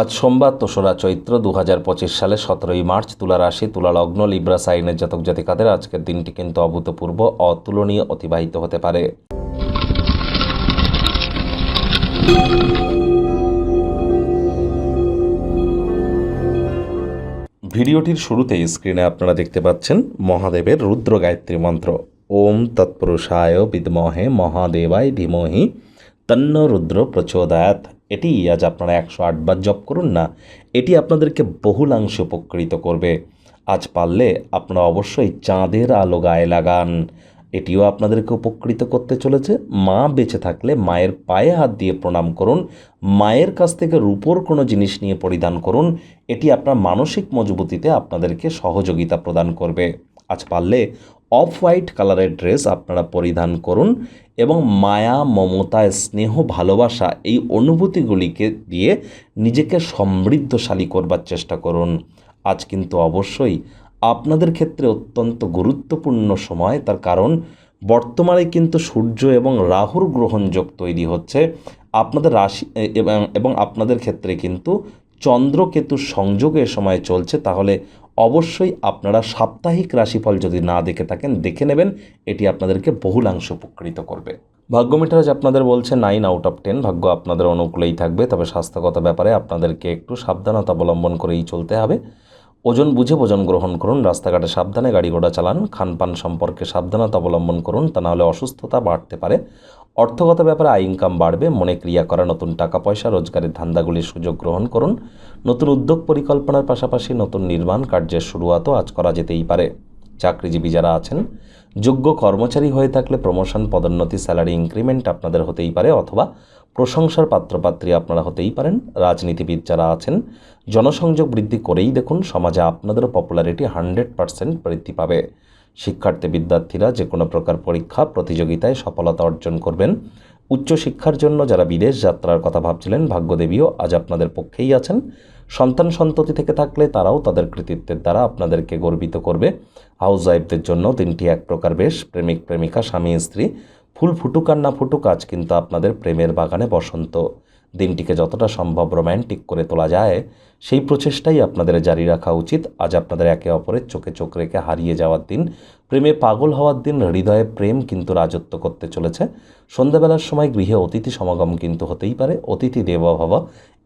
আজ সোমবার তোসরা চৈত্র দু হাজার পঁচিশ সালে সতেরোই মার্চ তুলা রাশি, তুলা লগ্ন, লিব্রা সাইনের জাতক জাতিকাদের আজকের দিনটি কিন্তু অভূতপূর্ব, অতুলনীয়, অতিবাহিত হতে পারে। ভিডিওটির শুরুতেই স্ক্রিনে আপনারা দেখতে পাচ্ছেন মহাদেবের রুদ্র গায়ত্রী মন্ত্র। ওম তৎপুরুষায় বিদ্মহে মহাদেবায় ধীমহি তন্ন রুদ্র প্রচোদয়াত এটি আজ আপনারা একশো আটবার জপ করুন না, এটি আপনাদেরকে বহুলাংশে উপকৃত করবে। আজ পারলে আপনারা অবশ্যই চাঁদের আলো গায়ে লাগান। এটিও আপনাদেরকে উপকৃত করতে চলেছে। মা বেঁচে থাকলে মায়ের পায়ে হাত দিয়ে প্রণাম করুন, মায়ের কাছ থেকে রূপোর কোনো জিনিস নিয়ে পরিধান করুন, এটি আপনার মানসিক মজবুতিতে আপনাদেরকে সহযোগিতা প্রদান করবে। আজ পারলে অফ হোয়াইট কালারের ড্রেস আপনারা পরিধান করুন এবং মায়া, মমতা, স্নেহ, ভালোবাসা এই অনুভূতিগুলিকে দিয়ে নিজেকে সমৃদ্ধশালী করবার চেষ্টা করুন। আজ কিন্তু অবশ্যই আপনাদের ক্ষেত্রে অত্যন্ত গুরুত্বপূর্ণ সময়, তার কারণ বর্তমানে কিন্তু সূর্য এবং রাহুর গ্রহণযোগ তৈরি হচ্ছে। আপনাদের রাশি এবং আপনাদের ক্ষেত্রে কিন্তু চন্দ্রকেতুর সংযোগে এ সময় চলছে, তাহলে অবশ্যই আপনারা সাপ্তাহিক রাশিফল যদি না দেখে থাকেন, দেখে নেবেন। এটি আপনাদেরকে বহুলাংশ উপকৃত করবে। ভাগ্য মিটার আজ আপনাদের বলছে নাইন আউট অফ টেন ভাগ্য আপনাদের অনুকূলেই থাকবে, তবে স্বাস্থ্যগত ব্যাপারে আপনাদেরকে একটু সাবধানতা অবলম্বন করেই চলতে হবে। ওজন বুঝে ভোজন গ্রহণ করুন, রাস্তাঘাটে সাবধানে গাড়ি ঘোড়া চালান, খানপান সম্পর্কে সাবধানতা অবলম্বন করুন, তা নাহলে অসুস্থতা বাড়তে পারে। অর্থগত ব্যাপারে আয় ইনকাম বাড়বে, মনে ক্রিয়া করা, নতুন টাকা পয়সা, রোজগারের ধান্দাগুলির সুযোগ গ্রহণ করুন। নতুন উদ্যোগ পরিকল্পনার পাশাপাশি নতুন নির্মাণ কার্যের শুরুয়াতও আজ করা যেতেই পারে। চাকরিজীবী যারা আছেন, যোগ্য কর্মচারী হয়ে থাকলে প্রমোশন পদোন্নতি স্যালারি ইনক্রিমেন্ট আপনাদের হতেই পারে অথবা প্রশংসার পাত্রপাত্রী আপনারা হতেই পারেন। রাজনীতিবিদ যারা আছেন, জনসংযোগ বৃদ্ধি করেই দেখুন সমাজে আপনাদেরও পপুলারিটি হান্ড্রেড পারসেন্ট বৃদ্ধি পাবে। শিক্ষার্থী বিদ্যার্থীরা যে কোনো প্রকার পরীক্ষা, প্রতিযোগিতায় সফলতা অর্জন করবেন। উচ্চশিক্ষার জন্য যারা বিদেশ যাত্রার কথা ভাবছিলেন, ভাগ্যদেবীও আজ আপনাদের পক্ষেই আছেন। সন্তান সন্ততি থেকে থাকলে তারাও তাদের কৃতিত্বের দ্বারা আপনাদেরকে গর্বিত করবে। হাউস ওয়াইফদের জন্য দিনটি এক প্রকার বেশ, প্রেমিক, প্রেমিকা, স্বামী, স্ত্রী। ফুল ফুটুক আর না ফুটুক, আজ কিন্তু আপনাদের প্রেমের বাগানে বসন্ত। দিনটিকে যতটা সম্ভব রোম্যান্টিক করে তোলা যায়, সেই প্রচেষ্টাই আপনাদের জারি রাখা উচিত। আজ আপনাদের একে অপরের চোখে চোখ রেখে হারিয়ে যাওয়ার দিন, প্রেমে পাগল হওয়ার দিন, হৃদয়ে প্রেম কিন্তু রাজত্ব করতে চলেছে। সন্ধ্যাবেলার সময় গৃহে অতিথি সমাগম কিন্তু হতেই পারে, অতিথি দেবভব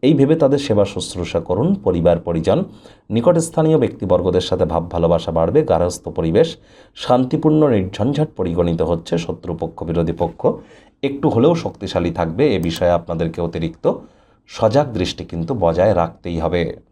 এই ভেবে তাদের সেবা শুশ্রূষা করুন, পরিবার, পরিজন। নিকটস্থানীয় ব্যক্তিবর্গদের সাথে ভাব ভালোবাসা বাড়বে, গার্হস্থ্য পরিবেশ শান্তিপূর্ণ, নির্ঝঞ্ঝাট পরিগণিত হচ্ছে শত্রুপক্ষ, বিরোধী পক্ষ। একটু হলেও শক্তিশালী থাকবে এ বিষয়ে আপনাদেরকে অতিরিক্ত সজাগ দৃষ্টি কিন্তু বজায় রাখতেই হবে।